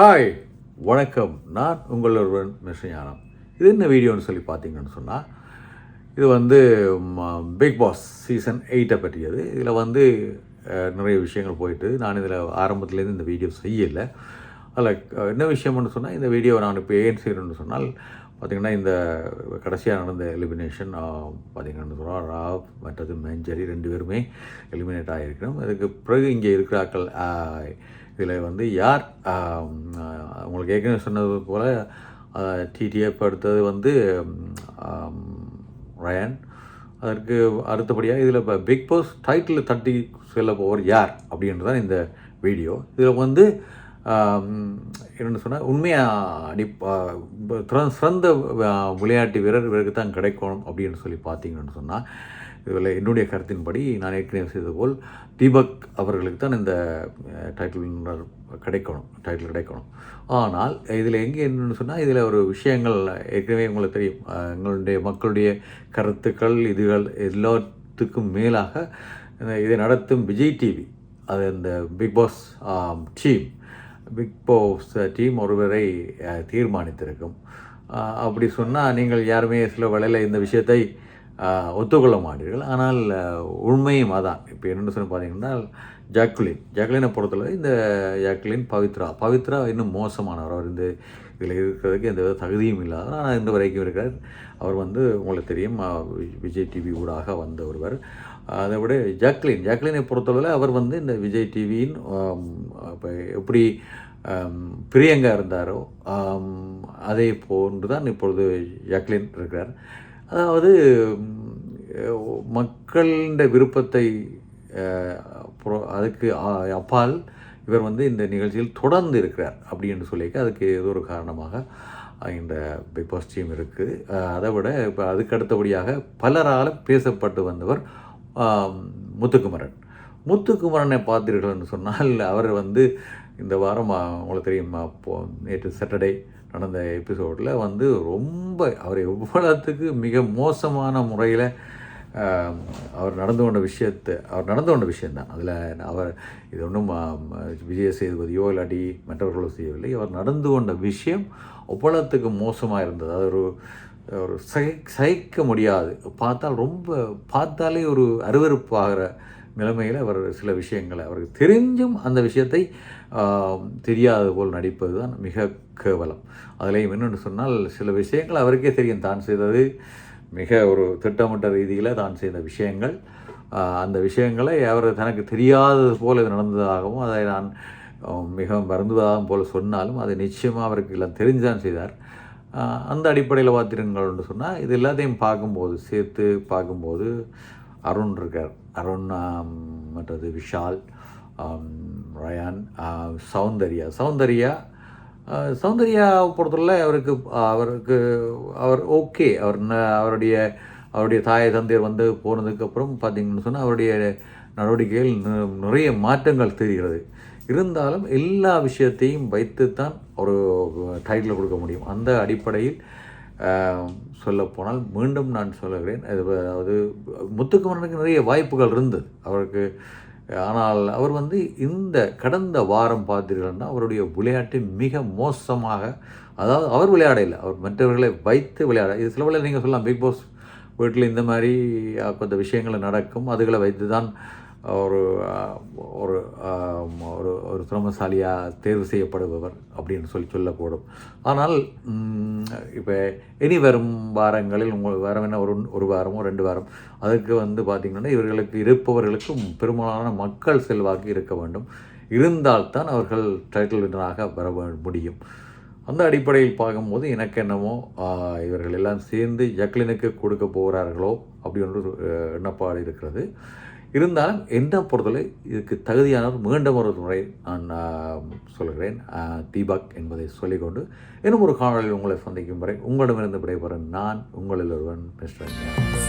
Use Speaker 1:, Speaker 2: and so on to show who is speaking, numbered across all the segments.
Speaker 1: Hi வணக்கம். நான் உங்கள் ஒருவன் மிஸ்டர் ஞானம் இது என்ன வீடியோன்னு சொல்லி பார்த்தீங்கன்னு சொன்னால் இது வந்து பிக் பாஸ் சீசன் எயிட்டை பற்றியது. இதில் வந்து நிறைய விஷயங்கள் போயிட்டு நான் இதில் ஆரம்பத்துலேருந்து இந்த வீடியோ செய்யலை. அதில் என்ன விஷயம்னு சொன்னால் இந்த வீடியோ நான் இப்போ ஏன் செய்கிறேன்னு சொன்னால் பார்த்திங்கன்னா இந்த கடைசியாக நடந்த எலிமினேஷன் பார்த்திங்கன்னு சொன்னால் ராவ் மற்றது மேஞ்சரி ரெண்டு பேருமே எலிமினேட் ஆகியிருக்கணும் அதுக்கு பிறகு இங்கே இருக்கிறாக்கள் இதில் வந்து யார் உங்களுக்கு ஏற்கனவே சொன்னது போல் டிடிஎஃப் அடுத்தது வந்து ரயன் ரயான் அதற்கு அடுத்தபடியாக இதில் இப்போ பிக் பாஸ் டைட்டில் தட்டி செல்ல போவர் யார் அப்படின்றது தான் இந்த வீடியோ இதில் வந்து என்னென்னு சொன்னால் உண்மையாக அடி சிறந்த விளையாட்டு வீரர் இவருக்கு தான் கிடைக்கணும் அப்படின்னு சொல்லி பார்த்தீங்கன்னு சொன்னால் இதில் என்னுடைய கருத்தின்படி நான் ஏற்கனவே செய்தது போல் தீபக் அவர்களுக்கு தான் இந்த டைட்டில் கிடைக்கணும் டைட்டில் கிடைக்கணும். ஆனால் இதில் எங்கே என்னென்னு சொன்னால் இதில் ஒரு விஷயங்கள் ஏற்கனவே உங்களுக்கு தெரியும். எங்களுடைய மக்களுடைய கருத்துக்கள் இதுகள் எல்லாத்துக்கும் மேலாக இதை நடத்தும் விஜய் டிவி அது இந்த Bigg Boss team Bigg Boss team ஒருவரை தீர்மானித்திருக்கும். அப்படி சொன்னால் நீங்கள் யாருமே சில வேளையில் இந்த விஷயத்தை ஒத்துக்கொள்ள மாட்டீர்கள். ஆனால் உண்மையும் அதான். இப்போ என்னென்னு சொல்லி பார்த்தீங்கன்னா ஜாக்குலின் ஜாக்லினை பொறுத்தளவு இந்த ஜாக்லின் பவித்ரா. பவித்ரா இன்னும் மோசமானவர். அவர் இந்த இதில் இருக்கிறதுக்கு எந்த வித தகுதியும் இல்லாத ஆனால் இந்த வரைக்கும் இருக்கிறார். அவர் வந்து உங்களுக்கு தெரியும் வி- விஜய் டிவி ஊடாக வந்த ஒருவர். அதை விட ஜாக்லின். ஜாக்லினை பொறுத்தளவில் அவர் வந்து இந்த விஜய் டிவியின் இப்போ எப்படி பிரியங்கா இருந்தாரோ அதே போன்று தான் இப்பொழுது ஜாக்லின் இருக்கிறார். அதாவது மக்களின் விருப்பத்தை அதுக்கு அப்பால் இவர் வந்து இந்த நிகழ்ச்சியில் தொடர்ந்து இருக்கிறார் அப்படி என்று சொல்லிக்க அதுக்கு ஏதோ ஒரு காரணமாக இந்த பிக் பாஸ் டீம் இருக்குது அதை விட இப்போ அதுக்கு அடுத்தபடியாக பலரால் பேசப்பட்டு வந்தவர் முத்துக்குமரன். முத்துக்குமரனை பார்த்தீர்கள்னு சொன்னால் அவர் வந்து இந்த வாரம் உங்களுக்கு தெரியும் அப்போ நேற்று சாட்டர்டே நடந்த எபிசோடில் வந்து ரொம்ப அவர் எவ்வளோத்துக்கு மிக மோசமான முறையில் அவர் நடந்து கொண்ட விஷயத்தை அவர் நடந்து கொண்ட விஷயந்தான் அதில் அவர் இது ஒன்றும் விஜய சேதுபதியோ இல்லாட்டி மற்றவர்களோ செய்யவில்லை. அவர் நடந்து கொண்ட விஷயம் ஒப்பளத்துக்கு மோசமாக இருந்தது. அது ஒரு ஒரு சகி சகிக்க முடியாது. பார்த்தால் ரொம்ப பார்த்தாலே ஒரு அருவருப்பாகிற நிலைமையில் அவர் சில விஷயங்களை அவருக்கு தெரிஞ்சும் அந்த விஷயத்தை தெரியாத தெரியாதது போல் நடிப்பது தான் மிக கேவலம். அதுலேயும் என்னென்னு சொன்னால் சில விஷயங்கள் அவருக்கே தெரியும். தான் செய்தது மிக ஒரு திட்டமிட்ட ரீதியில் தான் செய்த விஷயங்கள். அந்த விஷயங்களை அவர் தனக்கு தெரியாதது போல் இது நடந்ததாகவும் அதை நான் மிகவும் வருந்துவதாகவும் போல் சொன்னாலும் அது நிச்சயமாக அவருக்கு எல்லாம் தெரிஞ்சுதான் செய்தார். அந்த அடிப்படையில் பார்த்திருங்கள்னு சொன்னால் இது எல்லாத்தையும் பார்க்கும்போது சேர்த்து பார்க்கும்போது அருண் இருக்கார். அருண் மற்றது விஷால் ரயான் சௌந்தர்யா. சௌந்தர்யா சௌந்தர்யா ஆஹ், பொறுத்தவரை அவருக்கு அவருக்கு அவர் ஓகே. அவர் ந- அவருடைய அவருடைய தாய் தந்தையர் வந்து போனதுக்கப்புறம் பார்த்தீங்கன்னு சொன்னால் அவருடைய நடவடிக்கைகள் நிறைய மாற்றங்கள் தெரிகிறது. இருந்தாலும் எல்லா விஷயத்தையும் வைத்துத்தான் ஒரு டைட்டில் கொடுக்க முடியும். அந்த அடிப்படையில் சொல்லப்போனால் மீண்டும் நான் சொல்லுகிறேன் அது அதாவது முத்துக்குமரனுக்கு நிறைய வாய்ப்புகள் இருந்தது. அவருக்கு ஆனால் அவர் வந்து இந்த கடந்த வாரம் பார்த்தீர்கள்னா அவருடைய விளையாட்டு மிக மோசமாக அதாவது அவர் விளையாட இல்லை அவர் மற்றவர்களை வைத்து விளையாட இது சில வேளை நீங்கள் சொல்லலாம் பிக் பாஸ் வீட்டில் இந்த மாதிரி கொஞ்சம் விஷயங்கள் நடக்கும் அதுகளை வைத்து தான் ஒரு ஒரு ஒரு ஒரு திறமசாலியாக தேர்வு செய்யப்படுபவர் அப்படின்னு சொல்லி சொல்லக்கூடும். ஆனால் இப்போ இனி வரும் வாரங்களில் உங்கள் வாரம் என்ன ஒரு ஒரு வாரமோ ரெண்டு வாரம் அதுக்கு வந்து பார்த்திங்கன்னா இவர்களுக்கு இருப்பவர்களுக்கு பெரும்பாலான மக்கள் செல்வாக்கு இருக்க வேண்டும். இருந்தால்தான் அவர்கள் டைட்டில் வின்னராக வர முடியும். அந்த அடிப்படையில் பார்க்கும்போது எனக்கு என்னமோ இவர்கள் எல்லாம் சேர்ந்து ஜக்லினுக்கு கொடுக்க போகிறார்களோ அப்படி ஒன்று எண்ணப்பாடு இருக்கிறது. இருந்தாலும் என்ன பொறுத்தவரை இதுக்கு தகுதியானவர் மீண்டும் ஒரு முறை நான் சொல்கிறேன். தீபக் என்பதை சொல்லிக்கொண்டு இன்னும் ஒரு காணொலியில் உங்களை சந்திக்கும் வரை உங்களிடமிருந்து விடைபெறும் நான் உங்களில் ஒருவன் மிஸ்டர்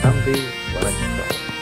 Speaker 1: நன்றி வணக்கம்.